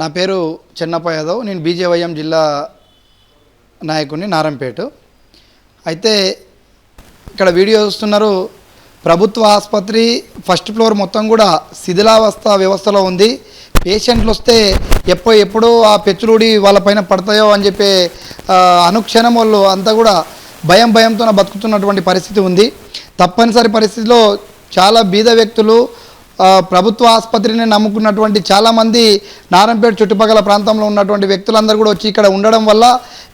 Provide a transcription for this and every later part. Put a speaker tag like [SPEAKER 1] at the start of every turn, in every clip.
[SPEAKER 1] నా పేరు చెన్నప్ప యాదవ్. నేను బీజేవైఎం జిల్లా నాయకుడిని నారంపేట. అయితే ఇక్కడ వీడియో చూస్తున్నారు ప్రభుత్వ ఆసుపత్రి ఫస్ట్ ఫ్లోర్ మొత్తం కూడా శిథిలావస్థ వ్యవస్థలో ఉంది. పేషెంట్లు వస్తే ఎప్పుడు ఎప్పుడో ఆ పెచ్చులుడి వాళ్ళపైన పడతాయో అని చెప్పే అనుక్షణం వాళ్ళు అంతా కూడా భయం భయంతో బతుకుతున్నటువంటి పరిస్థితి ఉంది. తప్పనిసరి పరిస్థితిలో చాలా బీద వ్యక్తులు ప్రభుత్వ ఆసుపత్రిని నమ్ముకున్నటువంటి చాలామంది నారంపేట చుట్టుపక్కల ప్రాంతంలో ఉన్నటువంటి వ్యక్తులందరూ కూడా వచ్చి ఇక్కడ ఉండడం వల్ల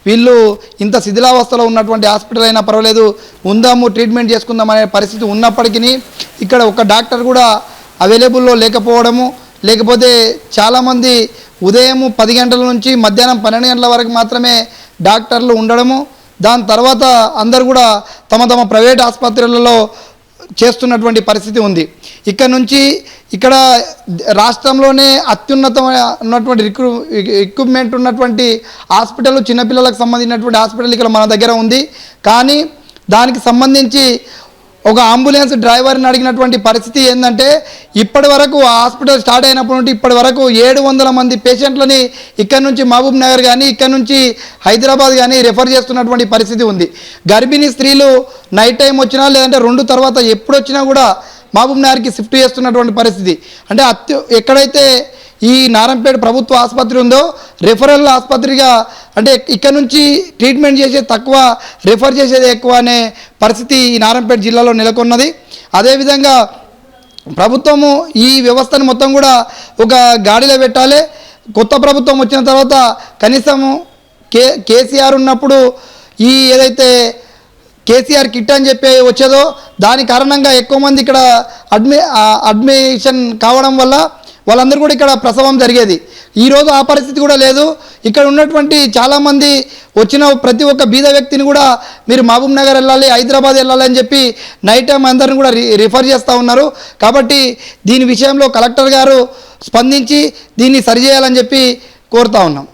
[SPEAKER 1] వీళ్ళు ఇంత శిథిలావస్థలో ఉన్నటువంటి హాస్పిటల్ అయినా పర్వాలేదు ఉందాము ట్రీట్మెంట్ చేసుకుందాం అనే పరిస్థితి ఉన్నప్పటికీ ఇక్కడ ఒక డాక్టర్ కూడా అవైలబుల్లో లేకపోవడము లేకపోతే చాలామంది ఉదయం పది గంటల నుంచి మధ్యాహ్నం పన్నెండు గంటల వరకు మాత్రమే డాక్టర్లు ఉండడము దాని తర్వాత అందరు కూడా తమ తమ ప్రైవేట్ ఆసుపత్రులలో చేస్తున్నటువంటి పరిస్థితి ఉంది. ఇక్కడ నుంచి ఇక్కడ రాష్ట్రంలోనే అత్యున్నతమైన ఉన్నటువంటి రిక్రూ ఎక్విప్మెంట్ ఉన్నటువంటి హాస్పిటల్ చిన్నపిల్లలకు సంబంధించినటువంటి హాస్పిటల్ ఇక్కడ మన దగ్గర ఉంది. కానీ దానికి సంబంధించి ఒక అంబులెన్స్ డ్రైవర్ని అడిగినటువంటి పరిస్థితి ఏంటంటే ఇప్పటి వరకు హాస్పిటల్ స్టార్ట్ అయినప్పటి నుండి ఇప్పటి వరకు ఏడు వందల మంది పేషెంట్లని ఇక్కడ నుంచి మహబూబ్ నగర్ కానీ ఇక్కడ నుంచి హైదరాబాద్ కానీ రెఫర్ చేస్తున్నటువంటి పరిస్థితి ఉంది. గర్భిణీ స్త్రీలు నైట్ టైం వచ్చినా లేదంటే రెండు తర్వాత ఎప్పుడు వచ్చినా కూడా మహబూబ్ నగర్కి షిఫ్ట్ చేస్తున్నటువంటి పరిస్థితి. అంటే అత్యు ఎక్కడైతే ఈ నారంపేట ప్రభుత్వ ఆసుపత్రి ఉందో రెఫరల్ ఆసుపత్రిగా అంటే ఇక్కడ నుంచి ట్రీట్మెంట్ చేసేది తక్కువ రెఫర్ చేసేది ఎక్కువ అనే పరిస్థితి ఈ నారంపేట జిల్లాలో నెలకొన్నది. అదేవిధంగా ప్రభుత్వము ఈ వ్యవస్థను మొత్తం కూడా ఒక గాడిలో పెట్టాలి. కొత్త ప్రభుత్వం వచ్చిన తర్వాత కనీసము కే కేసీఆర్ ఉన్నప్పుడు ఈ ఏదైతే కేసీఆర్ కిట్ అని చెప్పి వచ్చేదో దాని కారణంగా ఎక్కువ మంది ఇక్కడ అడ్మి అడ్మిషన్ కావడం వల్ల వాళ్ళందరూ కూడా ఇక్కడ ప్రసవం జరిగేది. ఈరోజు ఆ పరిస్థితి కూడా లేదు. ఇక్కడ ఉన్నటువంటి చాలామంది వచ్చిన ప్రతి ఒక్క బీద వ్యక్తిని కూడా మీరు మహబూబ్ నగర్ వెళ్ళాలి హైదరాబాద్ వెళ్ళాలి అని చెప్పి నైట్ టైం అందరిని కూడా రి రిఫర్ చేస్తూ ఉన్నారు. కాబట్టి దీని విషయంలో కలెక్టర్ గారు స్పందించి దీన్ని సరిచేయాలని చెప్పి కోరుతా ఉన్నాం.